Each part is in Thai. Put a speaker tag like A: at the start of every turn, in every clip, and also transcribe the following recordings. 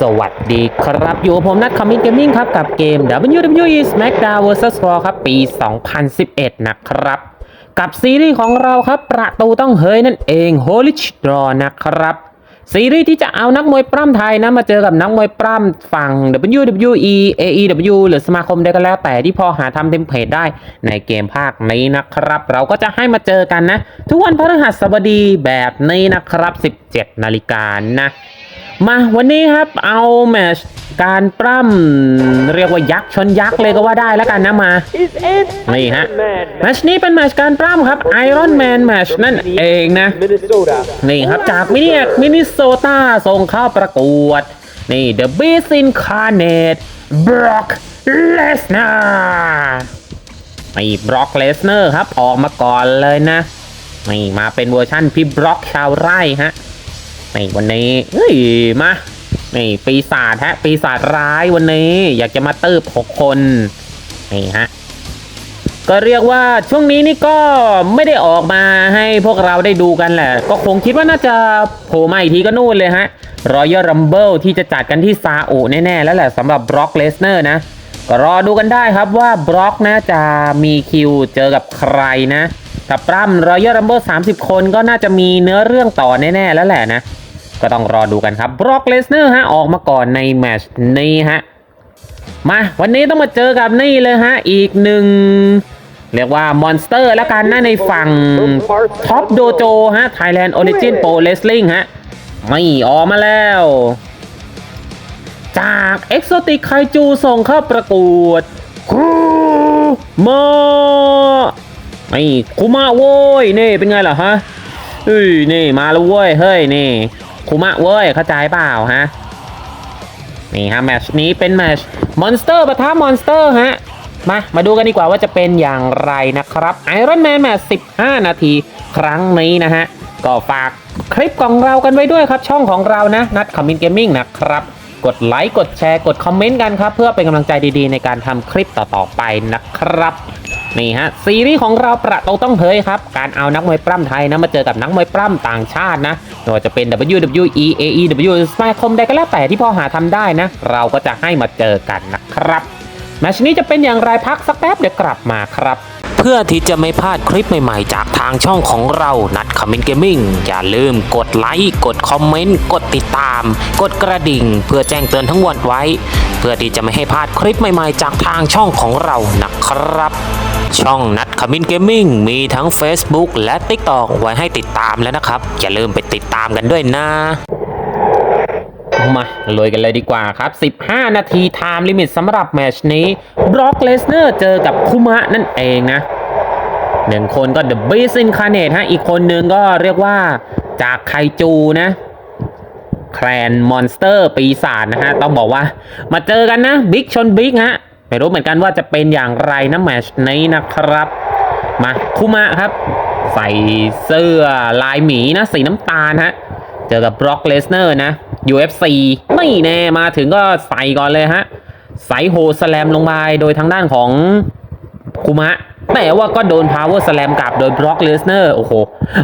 A: สวัสดีครับ อยู่กับผมนัทคอมมิตเกมมิ่งครับ กับเกม WWE SmackDown vs Raw ครับ ปี 2011 นะครับ กับซีรีส์ของเราครับ ประตูต้องเฮยนั่นเอง Holy Draw นะครับ ซีรีส์ที่จะเอานักมวยปล้ำไทยนะ มาเจอกับนักมวยปล้ำฝั่ง WWE AEW หรือสมาคมใดก็แล้ว แต่ที่พอหาทำเทมเพลตได้ในเกมภาคนี้นะครับ เราก็จะให้มาเจอกันนะ ทุกวันพฤหัสบดีแบบนี้นะครับ 17 นาฬิกานะ มาวันนี้ครับเอาแมตชการปล้ำเรียกว่ายักษ์ชนยักษ์เลยก็ว่าได้แล้วกันนะมา
B: is Ant
A: นี่ฮะ
B: Man
A: แมตชนี้เป็นแมตชการปล้ำครับไอรอนแมนแมตชนั่นเองนะ
B: Minnesota
A: นี่ครับจากมินิเอกมินิโซตาส่งเข้าประกวด นี่ The Beast Incarnate Brock Lesnar นี่ Brock Lesnar ครับออกมาก่อนเลยนะนี่มาเป็นเวอร์ชั่นพี่บล็อกชาวไร่ฮะ นี่วันนี้เฮ้ยมานี่ปีศาจฮะ ปีศาจร้ายวันนี้ อยากจะมาตืบหกคนนี่ฮะก็เรียกว่าช่วงนี้นี่ก็ไม่ได้ออกมาให้พวกเราได้ดูกันแหละ ก็คงคิดว่าน่าจะโผล่มาอีกทีก็นู่นเลยฮะ Royal Rumble ที่จะจัดกันที่ซาอุแน่ๆ แล้วแหละสำหรับบล็อกเลสเนอร์นะ ก็รอดูกันได้ครับว่าบล็อกนะจะมีคิวเจอกับใครนะ ถ้าปล้ำ Royal Rumble 30 คนก็น่าจะมีเนื้อเรื่องต่อแน่ๆแล้วแหละนะ ก็ต้องรอดูกันครับบล็อกเลสเนอร์ฮะออกมาก่อนในแมชนี้ฮะมาวันนี้ต้องมาเจอกับนี่เลยฮะ อีกหนึ่งเรียกว่ามอนสเตอร์แล้วกันนะในฝั่งท็อปโดโจฮะ Thailand Origin Pro Wrestling ฮะ ไม่ออกมาแล้ว จาก Exotic Kaiju ส่งเข้าประกวดครูมา ไอ้คุมาโว้ยนี่เป็นไงล่ะฮะเฮ้ยนี่มาแล้วเว้ยเฮ้ยนี่คุมะเว้ยเข้าใจเปล่าฮะนี่ฮะแมชนี้เป็นแมชมอนสเตอร์ปะทะมอนสเตอร์ฮะมามาดูกันดีกว่าว่าจะเป็นอย่างไรนะครับไอรอนแมนแมช์15 นาทีครั้งนี้นะฮะ ก็ฝากคลิปของเรากันไว้ด้วยครับช่องของเรานะนัดคอมมินเกมมิ่งนะครับกดไลค์กดแชร์กดคอมเมนต์กันครับ เพื่อเป็นกำลังใจดีๆ ในการทำคลิปต่อๆไปนะครับ นี่ฮะซีรีส์ของเราประตูต้องเฮยครับ การเอานักมวยปล้ำไทยนะมาเจอกับนักมวยปล้ำต่างชาตินะไม่ว่าจะเป็น WWE AEW สมาคมใดก็แล้วแต่ที่พอหาทำได้นะ เราก็จะให้มาเจอกันนะครับแมชนี้จะเป็นอย่างไรพักสักแป๊บเดี๋ยวกลับมาครับ เพื่อที่จะไม่พลาดคลิปใหม่ๆ จากทางช่องของเรานัดคอมเมนต์เกมมิ่งอย่าลืมกดไลค์กดคอมเมนต์กดติดตาม กดกระดิ่ง เพื่อแจ้งเตือนทั้งวันไว้ เพื่อที่จะไม่ให้พลาดคลิปใหม่ๆ จากทางช่องของเรานะครับ ช่องนัดคอมินเกมมิ่งมีทั้ง Facebook และ TikTok ไว้ให้ติดตามแล้วนะครับ อย่าลืมไปติดตามกันด้วยนะมาลุยกันเลยดีกว่าครับ 15 นาทีไทม์ลิมิตสำหรับแมชนี้บล็อกเลสเนอร์เจอกับคุมะนั่นเองนะหนึ่งคนก็ The Beast Incarnate ฮะ อีกคนนึงก็เรียกว่าจากไคจูนะแคลนมอนสเตอร์ปีศาจนะฮะ ต้องบอกว่า มาเจอกันนะบิ๊กชนบิ๊กฮะ ไม่รู้เหมือนกันว่าจะเป็นอย่างไรนะแมชนี้นะครับ มาคุมะครับ ใส่เสื้อลายหมีนะสีน้ำตาลฮะ เจอกับบล็อกเลสเนอร์นะ UFC ไม่แน่มาถึงก็ใส่ก่อนเลยฮะ ใส่โฮสแลมลงไปโดยทางด้านของคุมะแต่ว่าก็โดนพาวเวอร์สแลมกลับโดยบล็อกเลสเนอร์โอ้โห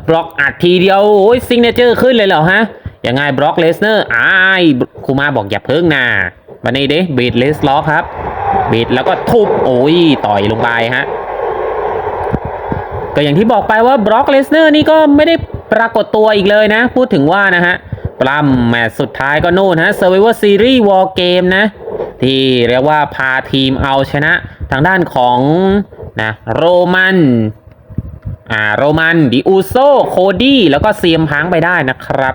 A: บล็อกอัดทีเดียวโอ้ยซิงเนเจอร์ขึ้นเลยเหรอฮะยังไงบล็อกเลสเนอร์อ้ายคุมะบอกอย่าเพิ่งนะมานี่ดิบีดเลสล็อกครับ บิดแล้วก็ทุบโอ้ยต่อยลงไปฮะก็อย่างที่บอกไปว่าบล็อกเลสเนอร์นี่ก็ไม่ได้ปรากฏตัวอีกเลยนะ พูดถึงว่านะฮะปล้ำแมตช์สุดท้ายก็นู่นฮะ Survivor Series War Game นะ ที่เรียกว่าพาทีมเอาชนะทางด้านของนะโรมัน อ่าโรมันดิอูโซโคดี้แล้วก็เซียมพังไปได้นะครับ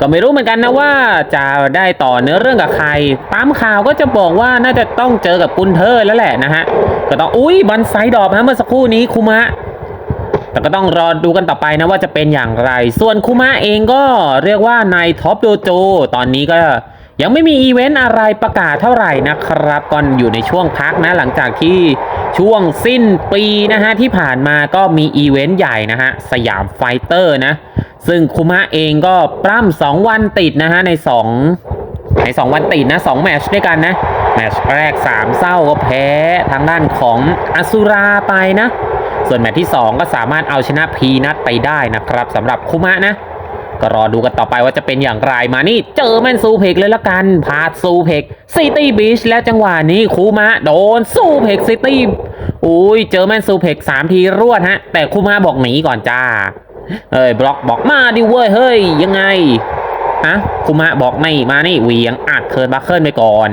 A: ก็ไม่รู้เหมือนกันนะว่าจะได้ต่อเนื้อเรื่องกับใคร ตามข่าวก็จะบอกว่าน่าจะต้องเจอกับกุนเทอร์แล้วแหละนะฮะ ก็ต้องอุ้ยบอลไซด์ดอปฮะเมื่อสักครู่นี้คุมะแต่ก็ต้องรอดูกันต่อไปนะว่าจะเป็นอย่างไร ส่วนคุมะเองก็เรียกว่าในท็อปโดโจตอนนี้ก็ยังไม่มีอีเวนต์อะไรประกาศเท่าไหร่นะครับก่อนอยู่ในช่วงพักนะหลังจากที่ ช่วงสิ้นปีนะฮะที่ผ่านมาก็มีอีเวนต์ใหญ่นะฮะสยามไฟเตอร์นะ ซึ่งคุมะเองก็ปล้ำสองวันติดนะฮะในสองใน2วันติดนะ2แมชด้วยกันนะแมชแรก3เศร้าก็แพ้ทางด้านของอสุราไปนะ ส่วนแมตช์ที่ 2 ก็สามารถเอาชนะพีนัทไปได้นะครับสำหรับคุมะนะ ก็รอดูกันต่อไปว่าจะเป็นอย่างไรมานี่ เจอแมนซูเพกเลยละกัน พาดซูเพกซิตี้บีชและจังหวะนี้คูมะโดนซูเพกซิตี้อุ้ยเจอแมนซูเพกสามทีรวดฮะ แต่คูมะบอกหนีก่อนจ้าเอ้ยบล็อกบอกมาดิเว้ยเฮ้ยยังไงฮะคูมะบอกไม่มานี่เวียงอัดเคิร์นบัคเคิลไปก่อน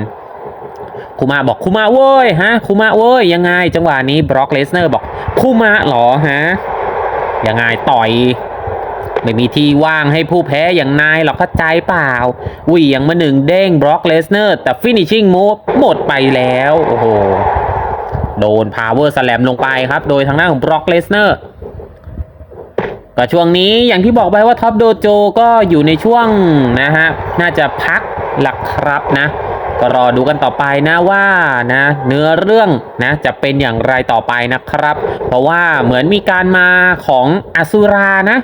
A: คูมะบอกคูมะเว้ยฮะคูมะเว้ยยังไง จังหวะนี้บล็อกเลสเนอร์บอกคูมะเหรอฮะยังไงต่อย ไม่มีที่ว่างให้ผู้แพ้อย่างนายหรอกเข้าใจเปล่าเหวี่ยงมาหนึ่งเด้งบล็อกเลสเนอร์แต่ฟินิชชิ่งมูฟหมดไปแล้ว โอ้โห โดนพาวเวอร์สแลมลงไปครับ โดยทางหน้าของบล็อกเลสเนอร์ก็ช่วงนี้อย่างที่บอกไปว่าท็อปโดโจก็อยู่ในช่วงนะฮะ น่าจะพักหลักครับนะ ก็รอดูกันต่อไปนะว่านะเนื้อเรื่องนะจะเป็นอย่างไรต่อไปนะครับ เพราะว่าเหมือนมีการมาของอสุรานะ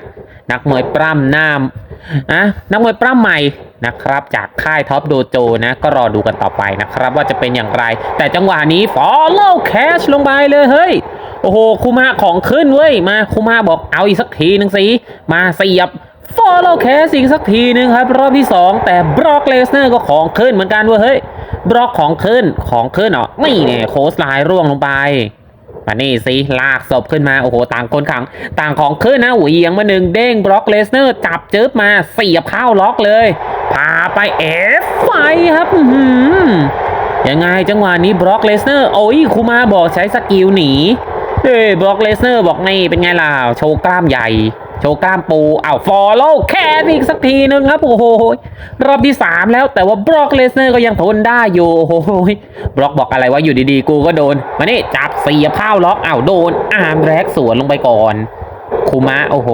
A: นักมวยปล้ำหน้านะนักมวยปล้ำใหม่นะครับ จากค่ายท็อปโดโจนะ ก็รอดูกันต่อไปนะครับ ว่าจะเป็นอย่างไร แต่จังหวะนี้ follow cash ลงไปเลยเฮ้ยโอ้โหคูมาของขึ้นเว้ยมาคูมาบอกเอาอีกสักทีหนึ่งสิมาเสียบ follow cash อีกสักทีหนึ่งครับรอบที่ 2 แต่บล็อกเลสเนอร์ก็ของขึ้นเหมือนกันเว้ยเฮ้ยบล็อกของขึ้นของขึ้นเหรอไม่เนี่ยโคสไลน์ร่วงลงไป มานี่สิลากศพขึ้นมา โอ้โห ต่างคนขัง ต่างของขึ้นนะเหวียงมาหนึ่งเด้งบล็อกเลสเนอร์ จับจึ๊บมาเสียบเข้าล็อกเลย พาไปเอฟไฟครับยังไงจังหวะนี้บล็อกเลสเนอร์โอ้ยคูมาบอกใช้สกิลหนีเฮ้บล็อกเลสเนอร์บอกนี่เป็นไงล่ะโชว์กล้ามใหญ่ โชว์กล้ามปูเอ้าฟอลโล่แค่อีกสักทีนึงครับ โอ้โห รอบที่3แล้วแต่ว่าบล็อกเลสเนอร์ก็ยังทนได้อยู่ โอ้โหบล็อกบอกอะไรว่าอยู่ดีๆ กูก็โดน มานี่จับเสียบเข้าล็อกอ้าวโดน อาร์มแรกสวนลงไปก่อนคูมะโอ้โห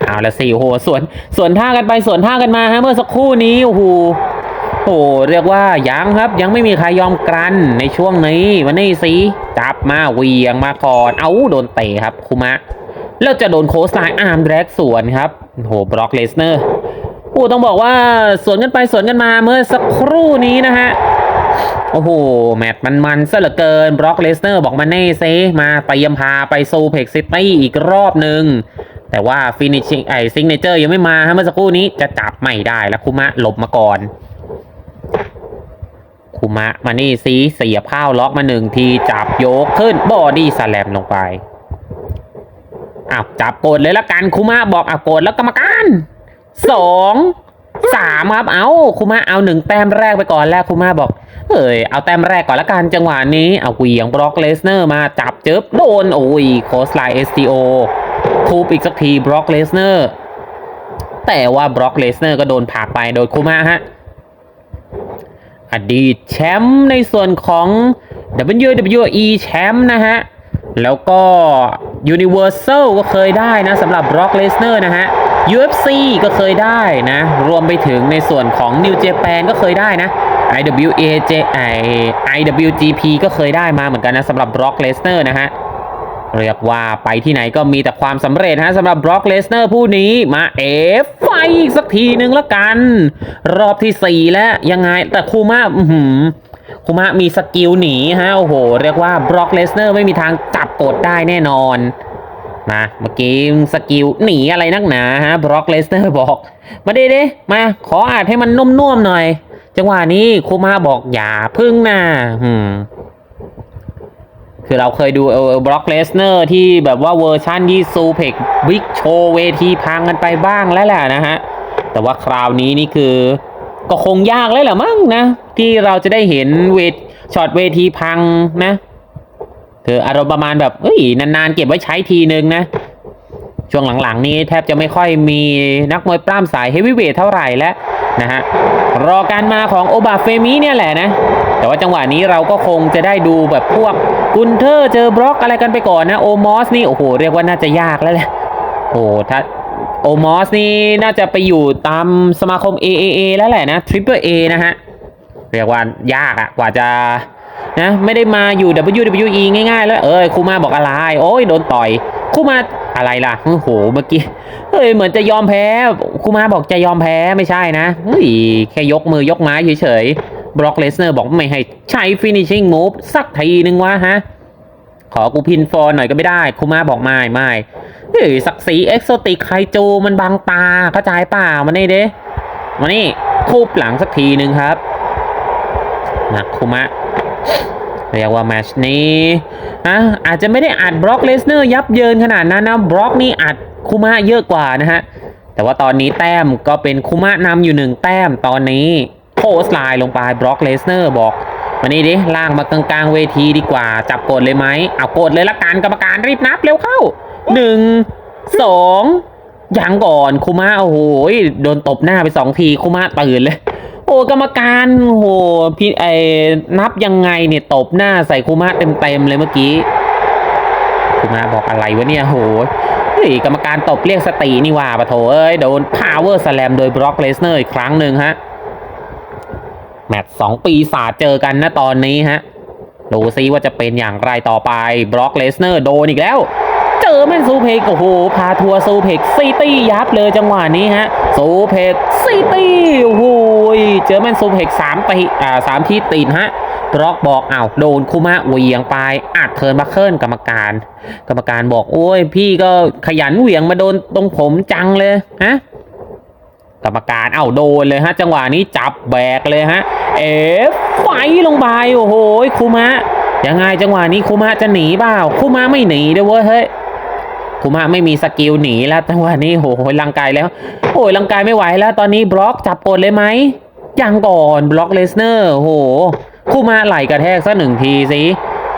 A: เอาละสิโอ้โหสวนสวนท่ากันไปสวนท่ากันมาฮะเมื่อสักครู่นี้โอ้โหโอ้โหเรียกว่ายังครับ ยังไม่มีใครยอมกรันในช่วงนี้วันนี้สิจับมาเวียงมาก่อน เอาโดนเตะครับคุมะ แล้วจะโดนโคสไลน์อาร์มแรกสวนครับโหบล็อกเลสเนอร์โอ้ต้องบอกว่าสวนกันไปสวนกันมาเมื่อสักครู่นี้นะฮะโอ้โห แมตช์มันมันซะเหลือเกินบล็อกเลสเนอร์บอกมาเน่เซมาเตรียมพาไปซูเพ็กซิตี้อีกรอบหนึ่งแต่ว่าฟินิชไอซิงเนเจอร์ยังไม่มาฮะเมื่อสักครู่นี้จะจับไม่ได้แล้วคุมะหลบมาก่อน คุมะมานี่ซีเสียบข้าวล็อกมาหนึ่งทีจับโยกขึ้นบอดี้สแลมลงไป อ้าวจับกดเลยละกันคุมะบอกอะกดแล้วกรรมการสองสามครับเอาคุมะเอาหนึ่งแต้มแรกไปก่อนแล้วคุมะบอกเอ้ยเอาแต้มแรกก่อนละกันจังหวะนี้เอาเหวียงบล็อกเลสเนอร์มาจับเจึ๊บโดนโอ้ยโคสไลเอสทีโอทุบอีกสักทีบล็อกเลสเนอร์แต่ว่าบล็อกเลสเนอร์ก็โดนผลักไปโดยคุมะฮะอดีตแชมป์ในส่วนของ WWE แชมป์นะฮะ แล้วก็ Universal ก็เคยได้นะสำหรับ Brock Lesnar นะฮะ UFC ก็เคยได้นะ รวมไปถึงในส่วนของ New Japan ก็เคยได้นะ IWAJ ไอ IWGP ก็เคยได้มาเหมือนกันนะสำหรับ Brock Lesnar นะฮะ เรียกว่าไปที่ไหนก็มีแต่ความสำเร็จฮะสำหรับบล็อกเลสเนอร์ผู้นี้มาเอฟไฟอีกสักทีหนึ่งละกัน รอบที่สี่แล้วยังไงแต่คูมาอื้อหือ คูมามีสกิลหนีฮะโอ้โห เรียกว่าบล็อกเลสเนอร์ไม่มีทางจับกดได้แน่นอนมาเมื่อกี้สกิลหนีอะไรนักหนาฮะบล็อกเลสเนอร์บอก มาดิดิมาขออาดให้มันนุ่มๆหน่อย จังหวะนี้คูมาบอกอย่าพึ่งนะอืมคือเราเคยดูเออบล็อกเลสเนอร์ที่แบบว่าเวอร์ชันที่ซูเพกบิ๊กโชว์เวทีพังกันไปบ้างแล้วแหละนะฮะ แต่ว่าคราวนี้นี่คือ ก็คงยากเลยแหละมั้งนะ ที่เราจะได้เห็นเวทช็อตเวทีพังนะคืออารมณ์ประมาณแบบเอ้ยนานๆเก็บไว้ใช้ทีนึงนะ ช่วงหลังๆนี้แทบจะไม่ค่อยมีนักมวยปล้ำสายเฮฟวีเวทเท่าไหร่แล้วนะฮะรอการมาของโอบาเฟมิเนี่ยแหละนะ แต่ว่าจังหวะนี้เราก็คงจะได้ดูแบบพวกกุนเทอร์เจอบล็อกอะไรกันไปก่อนนะ โอมอสนี่ โอ้โห เรียกว่าน่าจะยากแล้วแหละโอ้ถ้า โอมอสนี่น่าจะไปอยู่ตามสมาคม AAA แล้วแหละนะ Triple A นะฮะ เรียกว่ายากอะกว่าจะนะไม่ได้มาอยู่ WWE ง่ายๆ แล้วเอ้ยคูมาบอกอะไร โอ้ยโดนต่อยคูมาอะไรล่ะโอ้โหเมื่อกี้เฮ้ยเหมือนจะยอมแพ้คูมาบอกจะยอมแพ้ไม่ใช่นะเฮ้ยแค่ยกมือยกไม้เฉยๆบล็อกเลสเนอร์บอกไม่ให้ใช้ finishing move สักทีนึงวะฮะ ขอกูพินฟอร์หน่อยก็ไม่ได้คุมาบอกไม่ไม่เฮ้ยศักดิ์ศรีเอ็กโซติกไคจูมันบังตาเข้าใจเปล่ามานี่เด้มานี่คูบหลังสักทีหนึ่งครับนะคุมะเรียกว่าแมชนี้อะอาจจะไม่ได้อัดบล็อกเลสเนอร์ยับเยินขนาดนั้นนะบล็อกนี่อัดคุมะเยอะกว่านะฮะ แต่ว่าตอนนี้แต้มก็เป็นคุมะนำอยู่หนึ่งแต้มตอนนี้โพสไลน์ลงไปบล็อกเลสเนอร์บอก มานี่ดิล่างมากลางๆเวทีดีกว่า จับกดเลยไหมเอากดเลยละกันกรรมการรีบนับเร็วเข้าหนึ่งสองยังก่อนคุมะโอ้โหโดนตบหน้าไปสองทีคุมะตื่นเลย โอ้กรรมการโอ้โหพี่ไอ้นับยังไงเนี่ยตบหน้าใส่คุมะเต็มๆเลยเมื่อกี้คุมะบอกอะไรวะเนี่ยโหเฮ้ยกรรมการตบเรียกสตินี่ว่าปะโถเอ้ยโดน power slam โดยบล็อกเลสเนอร์อีกครั้งหนึ่งฮะ แมตช์สองปีศาจเจอกันนะตอนนี้ฮะ ดูซิว่าจะเป็นอย่างไรต่อไปบล็อกเลสเนอร์โดนอีกแล้ว เจอแม่นซูเพกโอ้โห พาทัวร์ซูเพกซิตี้ยับเลยจังหวะนี้ฮะซูเพกซิตี้โอ้โหเจอแม่นซูเพกสามตีอ่าสามทีติดฮะบล็อกบอกอ้าวโดนคุมะเหวียงไปอัดเทิร์นบัคเคิลกรรมการ กรรมการบอกโอ้ยพี่ก็ขยันเหวียงมาโดนตรงผมจังเลยฮะ กรรมการเอ้าโดนเลยฮะ จังหวะนี้จับแบกเลยฮะ เอฟไฟลงไปโอ้โหคุมะยังไงจังหวะนี้คุมะจะหนีเปล่าคุมะไม่หนีด้วยเว้ยเฮ้ยคุมะไม่มีสกิลหนีแล้วจังหวะนี้โอ้โหลังกายแล้ว โอ้ยลังกายไม่ไหวแล้ว ตอนนี้บล็อกจับกดเลยไหมยังก่อนบล็อกเลสเนอร์โอ้โหคุมะไหลกระแทกสักหนึ่งทีสิ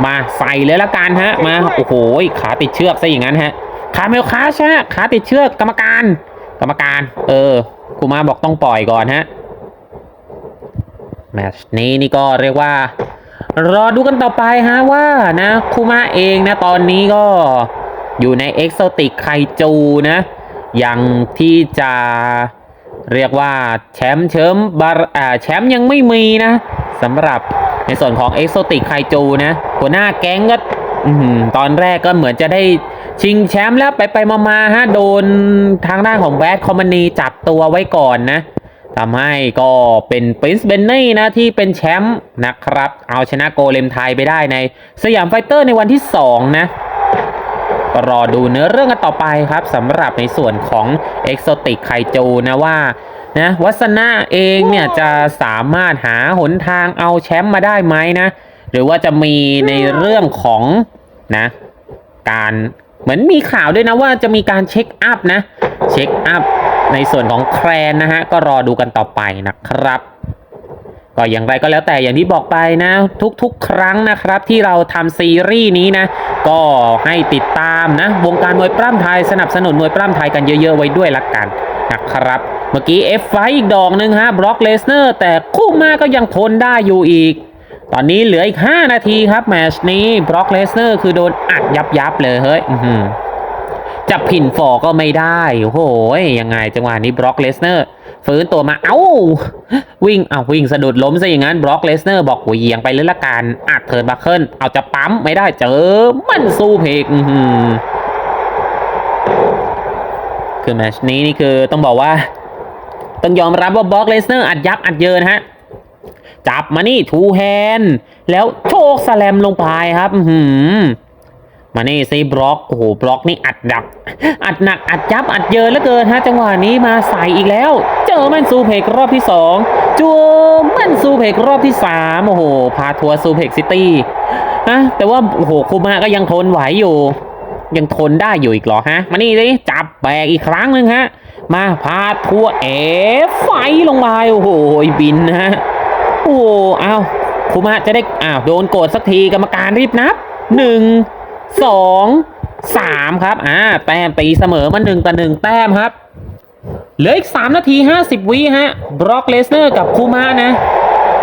A: มาใส่เลยละกันฮะมาโอ้โหขาติดเชือกซะอย่างนั้นฮะขาเมลคาชฮะขาติดเชือกกรรมการ กรรมการ เออ คุมาบอกต้องปล่อยก่อนฮะแมชนี้นี่ก็เรียกว่า รอดูกันต่อไปฮะว่านะคุมาเองนะตอนนี้ก็อยู่ในเอ็กโซติกไคจูนะยังที่จะเรียกว่าแชมป์เชิมบาร์อ่าแชมป์ยังไม่มีนะสำหรับในส่วนของเอ็กโซติกไคจูนะหัวหน้าแก๊งก็อื้อหือตอนแรกก็เหมือนจะได้ ชิงแชมป์แล้วไปไปมามาฮะโดนทางด้านของแบดคอมมานีจับตัวไว้ก่อนนะทำให้ก็เป็นปรินซ์เบนนี่นะที่เป็นแชมป์นะครับ เอาชนะโกเลมไทยไปได้ในสยามไฟเตอร์ในวันที่ 2 นะก็รอดูเนื้อเรื่องกันต่อไปครับสำหรับในส่วนของเอ็กโซติกไคจูนะว่านะวัสนาเองเนี่ยจะสามารถหาหนทางเอาแชมป์มาได้ไหมนะ หรือว่าจะมีในเรื่องของนะการ เหมือนมีข่าวด้วยนะว่าจะมีการเช็คอัพนะ เช็คอัพในส่วนของแครนนะฮะ ก็รอดูกันต่อไปนะครับ ก็อย่างไรก็แล้วแต่อย่างที่บอกไปนะ ทุกๆ ครั้งนะครับ ที่เราทำซีรีส์นี้นะ ก็ให้ติดตามนะ วงการมวยปล้ำไทยสนับสนุนมวยปล้ำไทยกันเยอะๆไว้ด้วยละกันนะครับ เมื่อกี้ F ไฟอีกดอกหนึ่งฮะบล็อกเลสเนอร์แต่คู่มาก็ยังทนได้อยู่อีก ตอนนี้เหลืออีก 5 นาทีครับแมชนี้บล็อกเลสเนอร์คือโดนอัดยับยับเลยเฮ้ยจะผินฟอก็ไม่ได้โอ้โหยยังไงจังหวะนี้บล็อกเลสเนอร์ฟื้นตัวมาเอ้า วิ่งเอาวิ่งสะดุดล้มซะอย่างนั้นบล็อกเลสเนอร์บอกเหวียงไปเลยละกันอัดเทิร์นบัคเคิลเอาจะปั๊มไม่ได้เจอ มันสู้เพกคือแมชนี้นี่คือต้องบอกว่า ต้องยอมรับว่าบล็อกเลสเนอร์อัดยับอัดเยินฮะ จับมานี่ทูแฮนแล้วโชคสแลมลงไปครับหือมานี่ซีบล็อกโอ้โหบล็อกนี่อัดดักอัดหนักอัดยับอัดเยอะเหลือเกินฮะจังหวะนี้มาใส่อีกแล้ว เจอแมนซูเพกรอบที่สองจูแมนซูเพกรอบที่สามโอ้โห พาทัวร์ซูเพกซิตี้นะแต่ว่าโอ้โหคูมาก็ยังทนไหวอยู่ ยังทนได้อยู่อีกเหรอฮะ มานี่สิจับแบกอีกครั้งหนึ่งฮะ มาพาทัวร์เอฟไฟลงมาโอ้โหบินนะฮะ โอ้เอาคุมะจะได้อ้าวโดนโกดสักทีกรรมการรีบนับหนึ่งสองสามครับอ่าแต้มตีเสมอมาหนึ่งต่อหนึ่งแต้มครับเหลืออีกสามนาทีห้าสิบวิฮะบล็อกเลสเนอร์กับคูมานะ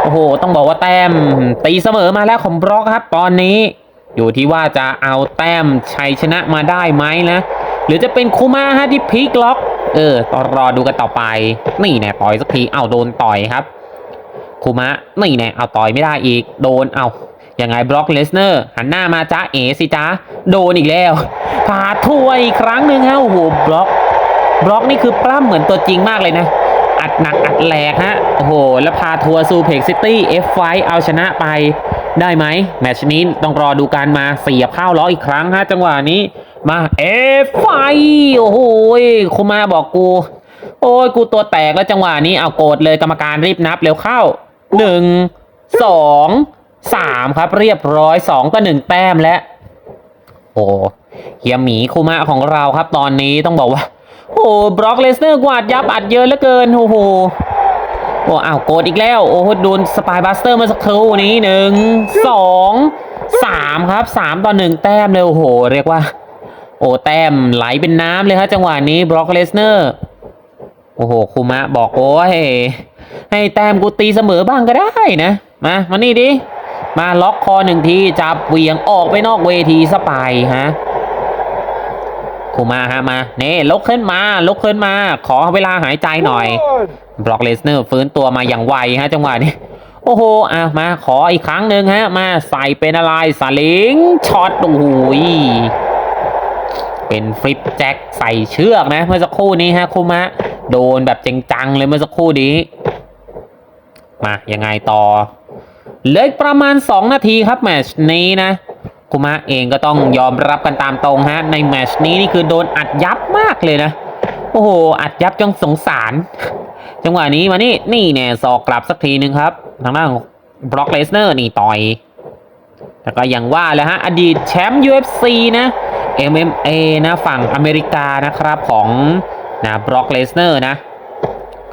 A: โอ้โห ต้องบอกว่าแต้มตีเสมอมาแล้วของบล็อกครับ ตอนนี้ อยู่ที่ว่าจะเอาแต้มชัยชนะมาได้ไหมนะ หรือจะเป็นคูมาฮะที่พลิกล็อก เออต้องรอดูกันต่อไป นี่แน่ต่อยสักทีเอาโดนต่อยครับ คูมะนี่แน่เอาต่อยไม่ได้อีก โดนเอายังไงบล็อกเลสเนอร์หันหน้ามาจ้าเอสิจ้าโดนอีกแล้วพาทัวร์อีกครั้งหนึ่งฮะโอ้โหบล็อก บล็อกนี่คือปล้ำเหมือนตัวจริงมากเลยนะ อัดหนักอัดแหลกฮะโอ้โห แล้วพาทัวร์ซูเพกซิตี้เอฟไฟเอาชนะไปได้ไหมแมชนี้ต้องรอดูการมาเสียบเข้าล้ออีกครั้งฮะจังหวะนี้มาเอฟไฟโอ้โหคุมาบอกกู โอ้ยกูตัวแตกแล้วจังหวะนี้เอาโกรธเลยกรรมการรีบนับเร็วเข้า หนึ่งสองสามครับเรียบร้อยสองต่อหนึ่งแต้มแล้วโอ้เฮียหมีคุมะของเราครับตอนนี้ต้องบอกว่า โอ้บล็อกเลสเนอร์กวาดยับอัดเยอะเหลือเกิน โอ้โหโอ้อ้าวโกดอีกแล้ว โอ้โหโดนสปายบัสเตอร์มื่อสักครู่นี้หนึ่งสองสามครับสามต่อหนึ่งแต้มเลยโอ้โห เรียกว่า โอ้แต้มไหลเป็นน้ำเลยครับจังหวะนี้บล็อกเลสเนอร์โอ้โหคุมะบอกโอ้ย ให้แต้มกูตีเสมอบ้างก็ได้นะ มามานี่ดิ มาล็อกคอหนึ่งทีจับเหวียงออกไปนอกเวทีสปายฮะคุมาฮะมาเน่ลุกขึ้นมาลุกขึ้นมา ขอเวลาหายใจหน่อย บล็อกเลสเนอร์ฟื้นตัวมาอย่างไวฮะ จังหวะนี้โอ้โห อะ มาขออีกครั้งหนึ่งฮะ มาใส่เป็นอะไรสลิงช็อตโอ้โหยเป็นฟลิปแจ็คใส่เชือกนะ เมื่อสักครู่นี้ฮะคุมะโดนแบบจริงจังเลยเมื่อสักครู่นี้ มายังไงต่อเหลือประมาณ 2 นาทีครับแมชนี้นะคุมะเองก็ต้องยอมรับกันตามตรงฮะ ในแมชนี้นี่คือโดนอัดยับมากเลยนะ โอ้โห อัดยับจนสงสาร จังหวะนี้มานี่นี่เนี่ยสอกกลับสักทีหนึ่งครับ ทางด้านของบล็อกเลสเนอร์นี่ต่อยแล้วก็อย่างว่าแหละฮะ อดีตแชมป์ UFC นะ MMA นะฝั่งอเมริกานะครับของนะบล็อกเลสเนอร์นะ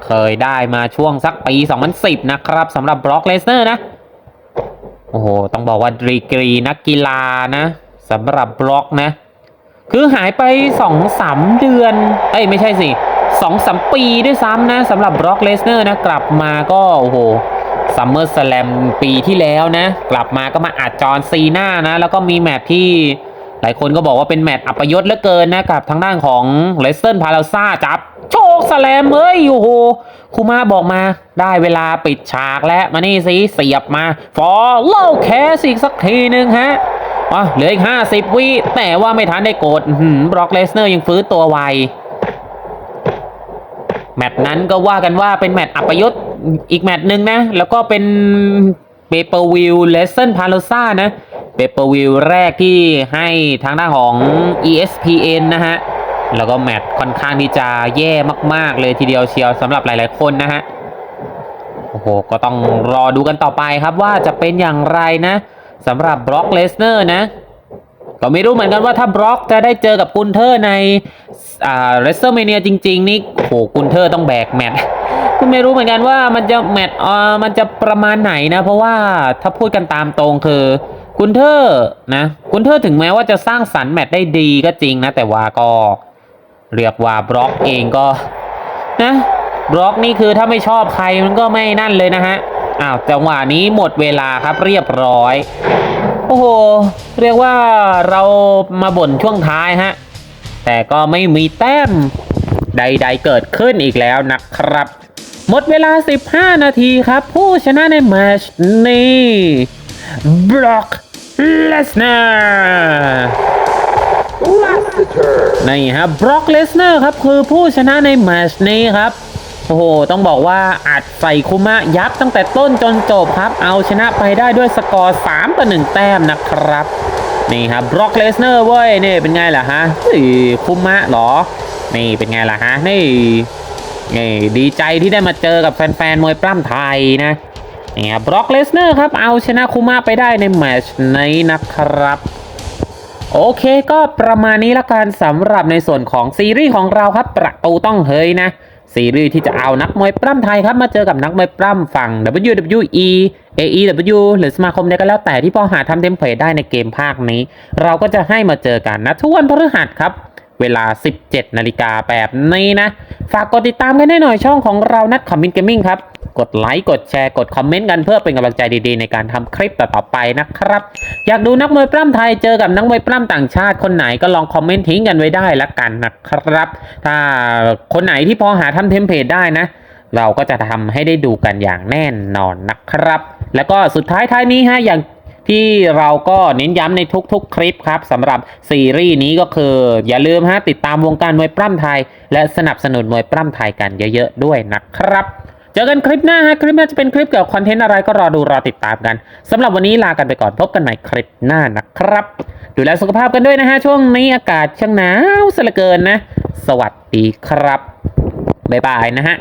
A: เคยได้มาช่วงสักปี 2010 นะครับสำหรับบล็อกเลสเนอร์นะ โอ้โห ต้องบอกว่าดีกรีนักกีฬานะสำหรับบล็อกนะ คือหายไปสองสามเดือน เอ้ย ไม่ใช่สิสองสามปีด้วยซ้ำนะสำหรับบล็อกเลสเนอร์นะ กลับมาก็โอ้โหซัมเมอร์สแลมปีที่แล้วนะ กลับมาก็มาอัดจอนซีน่านะ แล้วก็มีแมตที่หลายคนก็บอกว่าเป็นแมตอัปยศเหลือเกินนะ กับทางด้านของเลสเตอร์พาราซ่าจับ โช คสแลมเอ้ยโอ้โหคูมาบอกมา ได้เวลาปิดฉากแล้วมานี่สิเสียบมา ฟอลโล่แคสอีกสักทีหนึ่งฮะอะเหลืออีกห้าสิบวิแต่ว่าไม่ทันได้กดบล็อกเลสเนอร์ยังฟื้นตัวไวแมตช์นั้นก็ว่ากันว่าเป็นแมตช์อัปยศอีกแมตช์หนึ่งนะ แล้วก็เป็นเปเปอร์วิวเลสเซนพาโลซ่านะเปเปอร์วิวแรกที่ให้ทางด้านของ ESPN นะฮะ แล้วก็แมตช์ค่อนข้างที่จะแย่มาก ๆ เลยทีเดียวเชียวสำหรับหลาย ๆ คนนะฮะโอ้โหก็ต้องรอดูกันต่อไปครับว่าจะเป็นอย่างไรนะสำหรับบล็อกเลสเนอร์นะก็ไม่รู้เหมือนกันว่าถ้าบล็อกจะได้เจอกับกุนเทอร์ในอ่าเรสเซอร์เมเนียจริง ๆ นี่โหกุนเทอร์ต้องแบกแมตช์ก็ไม่รู้เหมือนกันว่ามันจะแมตช์อ่ามันจะประมาณไหนนะ เพราะว่าถ้าพูดกันตามตรงคือกุนเทอร์นะกุนเทอร์ถึงแม้ว่าจะสร้างสรรค์แมตช์ได้ดีก็จริงนะ แต่ว่าก็ เรียกว่าบล็อกเองก็นะบล็อกนี่คือถ้าไม่ชอบใครมันก็ไม่นั่นเลยนะฮะอ้าวจังหวะนี้หมดเวลาครับเรียบร้อย โอ้โห เรียกว่าเรามาบ่นช่วงท้ายฮะ แต่ก็ไม่มีแต้มใดๆเกิดขึ้นอีกแล้วนะครับ หมดเวลา 15 นาทีครับ ผู้ชนะในแมชนี้บล็อกเลสเนอร์ นี่ครับบล็อกเลสเนอร์ครับ คือผู้ชนะในแมชนี้ครับ โอ้โห ต้องบอกว่าอัดใส่คุมะยับตั้งแต่ต้นจนจบครับ เอาชนะไปได้ด้วยสกอร์ 3 ต่อ 1 แต้มนะครับ นี่ครับบล็อกเลสเนอร์เว้ย นี่เป็นไงล่ะฮะคุมะเหรอ นี่เป็นไงล่ะฮะ นี่นี่ดีใจที่ได้มาเจอกับแฟนๆมวยปล้ำไทยนะนี่ครับบล็อกเลสเนอร์ครับ เอาชนะคุมะไปได้ในแมชนี้นะครับ โอเคก็ประมาณนี้ละกันสำหรับในส่วนของซีรีส์ของเราครับ ประตูต้องเฮยนะ ซีรีส์ที่จะเอานักมวยปล้ำไทยครับ มาเจอกับนักมวยปล้ำฝั่ง WWE AEW หรือสมาคมใดก็แล้วแต่ที่พอหาทำเทมเพลตได้ในเกมภาคนี้ เราก็จะให้มาเจอกันนะทุกวันพฤหัสครับ เวลา 17 นาฬิกาแบบนี้นะ ฝากกดติดตามกันได้หน่อยช่องของเรานัดคอมมินเกมมิ่งครับ กดไลค์ กดแชร์ กดคอมเมนต์กันเพื่อเป็นกำลังใจดีๆ ในการทำคลิปต่อๆไปนะครับ อยากดูนักมวยปล้ำไทยเจอกับนักมวยปล้ำต่างชาติคนไหนก็ลองคอมเมนต์ทิ้งกันไว้ได้ละกันนะครับ ถ้าคนไหนที่พอหาทำเทมเพลตได้นะเราก็จะทำให้ได้ดูกันอย่างแน่นอนนะครับ แล้วก็สุดท้ายท้ายนี้ฮะอย่าง ที่เราก็เน้นย้ำในทุกๆ คลิปครับสำหรับซีรีส์นี้ก็คืออย่าลืมฮะติดตามวงการมวยปล้ำไทย และสนับสนุนมวยปล้ำไทยกันเยอะๆด้วยนะครับ เจอกันคลิปหน้าฮะคลิปหน้าจะเป็นคลิปเกี่ยวกับคอนเทนต์อะไรก็รอดูรอติดตามกันสำหรับวันนี้ลากันไปก่อนพบกันใหม่คลิปหน้านะครับ ดูแลสุขภาพกันด้วยนะฮะช่วงนี้อากาศช่างหนาวซะลือเกินนะ สวัสดีครับบ๊ายบายนะฮะ